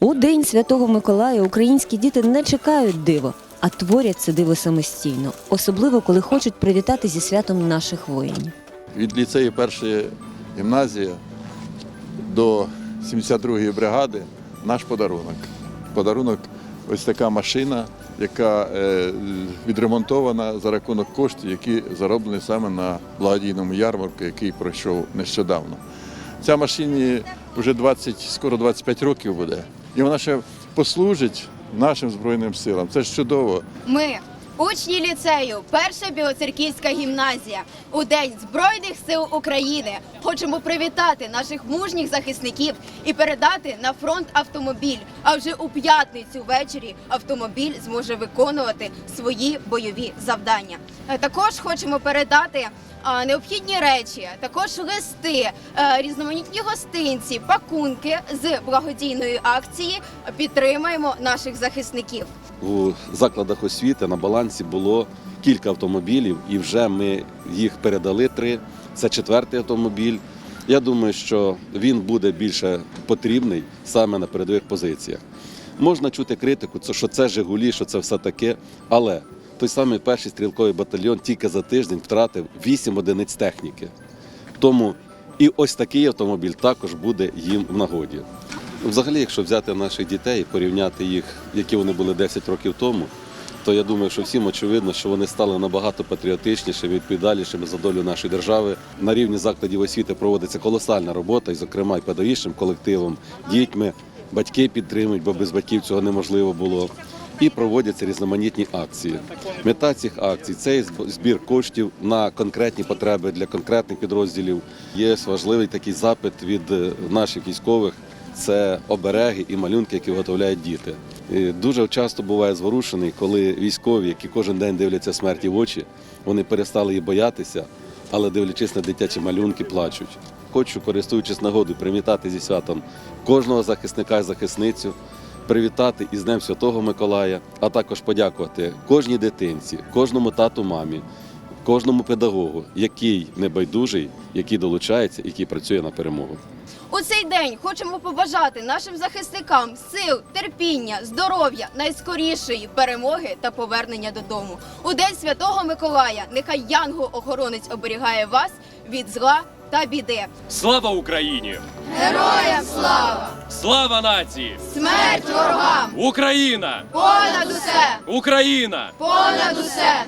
У день Святого Миколая українські діти не чекають диво, а творять це диво самостійно, особливо коли хочуть привітати зі святом наших воїнів. Від ліцею першої гімназії до 72-ї бригади наш подарунок. Подарунок ось така машина, яка е, відремонтована за рахунок коштів, які зароблені саме на благодійному ярмарку, який пройшов нещодавно. Ця машині вже 20, скоро 25 років буде. І вона ще послужить нашим Збройним силам. Це ж чудово. Ми, учні ліцею, перша білоцерківська гімназія, у День Збройних сил України хочемо привітати наших мужніх захисників і передати на фронт автомобіль. А вже у п'ятницю ввечері автомобіль зможе виконувати свої бойові завдання. Е, Також хочемо передати. Необхідні речі, також листи, е, різноманітні гостинці, пакунки з благодійної акції. Підтримаємо наших захисників. У закладах освіти на балансі було кілька автомобілів, і вже ми їх передали три. Це четвертий автомобіль. Я думаю, що він буде більше потрібний саме на передових позиціях. Можна чути критику, що це Жигулі, що це все таке, але той самий перший стрілковий батальйон тільки за тиждень втратив 8 одиниць техніки. Тому і ось такий автомобіль також буде їм в нагоді. Взагалі, якщо взяти наших дітей і порівняти їх, які вони були 10 років тому, то я думаю, що всім очевидно, що вони стали набагато патріотичнішими, відповідальнішими за долю нашої держави. На рівні закладів освіти проводиться колосальна робота, і, зокрема, і педагогічним колективом, дітьми, батьки підтримують, бо без батьків цього неможливо було. І проводяться різноманітні акції. Мета цих акцій це збір коштів на конкретні потреби для конкретних підрозділів. Є важливий такий запит від е, наших військових. Це обереги і малюнки, які виготовляють діти. І Дуже часто буває зворушений, коли військові, які кожен день дивляться смерті в очі, вони перестали її боятися, але дивлячись на дитячі малюнки, плачуть. Хочу, користуючись нагодою, привітати зі святом кожного захисника і захисницю, привітати із Днем Святого Миколая, а також подякувати кожній дитинці, кожному тату, мамі, кожному педагогу, який небайдужий, який долучається, який працює на перемогу. У цей день хочемо побажати нашим захисникам сил, терпіння, здоров'я, найскорішої перемоги та повернення додому. У день святого Миколая нехай янгол-охоронець оберігає вас від зла та біди. Слава Україні! Героям слава! Слава нації! Смерть ворогам! Україна! Понад усе! Україна! Понад усе!